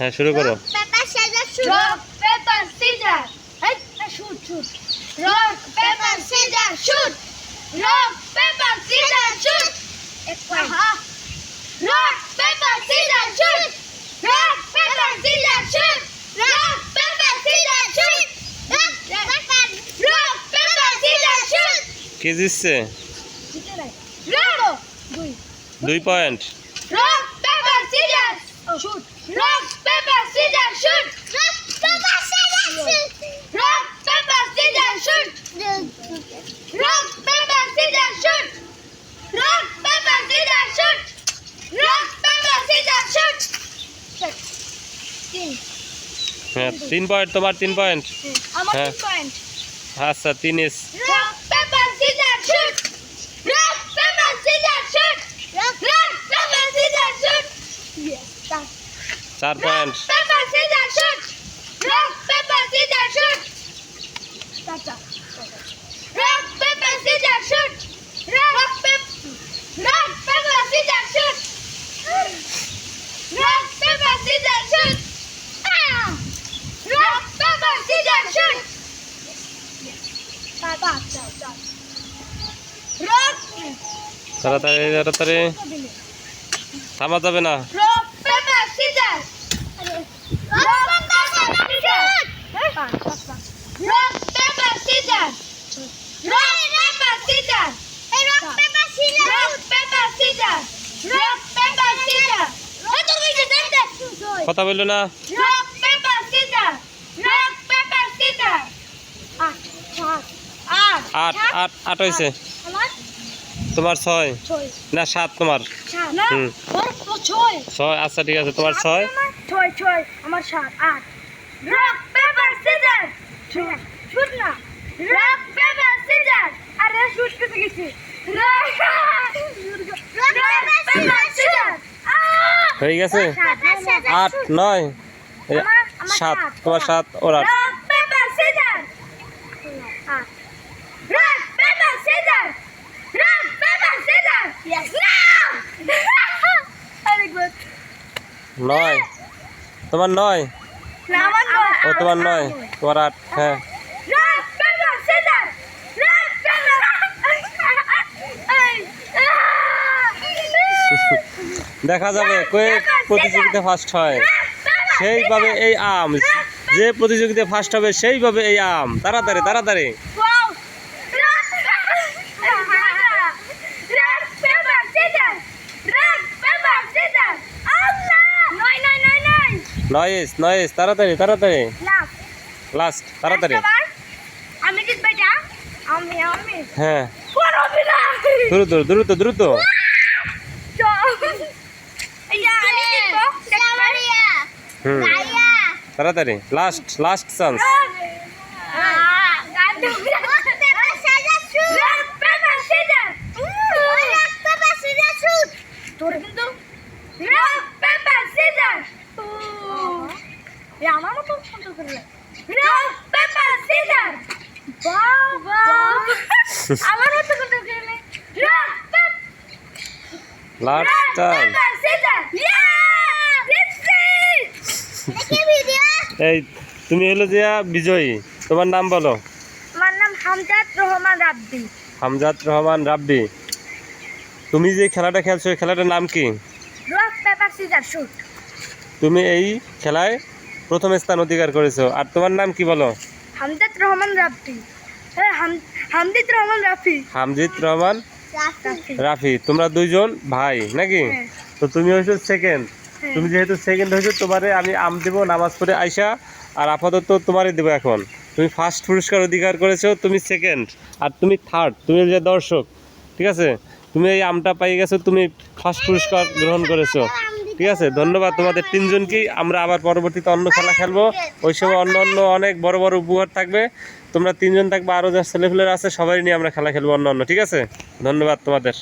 হ্যাঁ শুরু করো। Paper scissor shoot rock paper scissor এই shoot shoot. Rock paper scissor shoot. Rock paper scissor shoot. এক point rock paper scissor shoot. Rock paper scissor shoot. Rock paper scissor shoot. Paper. Rock paper scissor shoot. কে দুই। দুই point rock paper scissor shoot. Rock Paper scissor shoot paper scissor shoot rock paper scissor shoot rock paper scissor shoot rock paper scissor shoot rock paper scissor shoot তিন হ্যাঁ তিন point তোমার তিন point আমার হ্যাঁ। Point আচ্ছা তিন S rock চার পয়েন্ট রক তাড়াতাড়ি তাড়াতাড়ি। থামা যাবে না। কথা বলল না। আট আট আট হয়েছে। তোমার ছয়? না সাত তোমার। ছয়। আচ্ছা ঠিক আছে তোমার ছয়। ছয় ছয় আমার সাত আট। রক পেপার সিজার শুট না রক পেপার সিজার আরে শুট করতে গেছি। রক রক পেপার সিজার হয়ে গেছে? আট নয় সাত। তোমার সাত ওর আট। রক পেপার সিজার আট। Rock paper scissor rock paper scissor Yes. Very good নয়। তোমার নয়? ও তোমার নয়। তোমার আট হ্যাঁ। দেখা যাবে কে প্রতিযোগিতা ফার্স্ট হয়। সেইভাবে এই আম যে প্রতিযোগিতায় ফার্স্ট হবে সেইভাবে এই আম। তাড়াতাড়ি তাড়াতাড়ি wow rock rock paper scissor rock paper scissor আল্লাহ নয় নয় নয় নয় নয়েস নয়েস তাড়াতাড়ি তাড়াতাড়ি। লাস্ট লাস্ট তাড়াতাড়ি। আমি বেটা আমি আমি। হ্যাঁ। দ্রুত দ্রুত দ্রুত তাড়াতাড়ি। Last last chance rock paper scissor shoot rock paper scissor shoot তোর কিন্তু রক পেপার সিজার আমার মতো সুন্দর করে রক পেপার সিজার বাবা। আমার মতো সুন্দর করে rock last chance paper scissor yeah জিতছি দেখি ভিডিও এই তুমি হলো যে বিজয়ী। তোমার নাম বলো। আমার নাম হামজাদ রহমান রাব্বি। হামজাদ রহমান রাব্বি। তুমি যে খেলাটা খেলছো এই খেলাটার নাম কি? রক পেপার সিজার শুট তুমি এই খেলায় প্রথম স্থান অধিকার করেছ। আর তোমার নাম কি বলো? হামজাদ রহমান রাব্বি হ্যাঁ হাম- রহমান রাফি। হামজিদ রহমান রাফি। রাফি। তোমরা দুইজন ভাই নাকি? হ্যাঁ। তো তুমি হয়েছো সেকেন্ড হ্যাঁ। তুমি যেহেতু সেকেন্ড হয়েছো তোমারে আমি আম দেবো নামাজ পড়ে আইসা আর আপাতত তোমারে দেবো এখন। তুমি ফার্স্ট পুরস্কার অধিকার করেছ তুমি সেকেন্ড আর তুমি থার্ড তুমি যে দর্শক ঠিক আছে? তুমি এই আমটা পাই গেছো তুমি ফার্স্ট পুরস্কার গ্রহণ করেছ। ঠিক আছে? ধন্যবাদ তোমাদের তিনজনকেই। আমরা আবার পরবর্তীতে অন্য খেলা খেলব। ওই সময় অন্য অন্য অনেক বড় বড় উপহার থাকবে। তোমরা তিনজন থাকবে আরও যা ছেলেফুলের আছে সবাই নিয়ে আমরা খেলা খেলব অন্য অন্য, ঠিক আছে? ধন্যবাদ তোমাদের।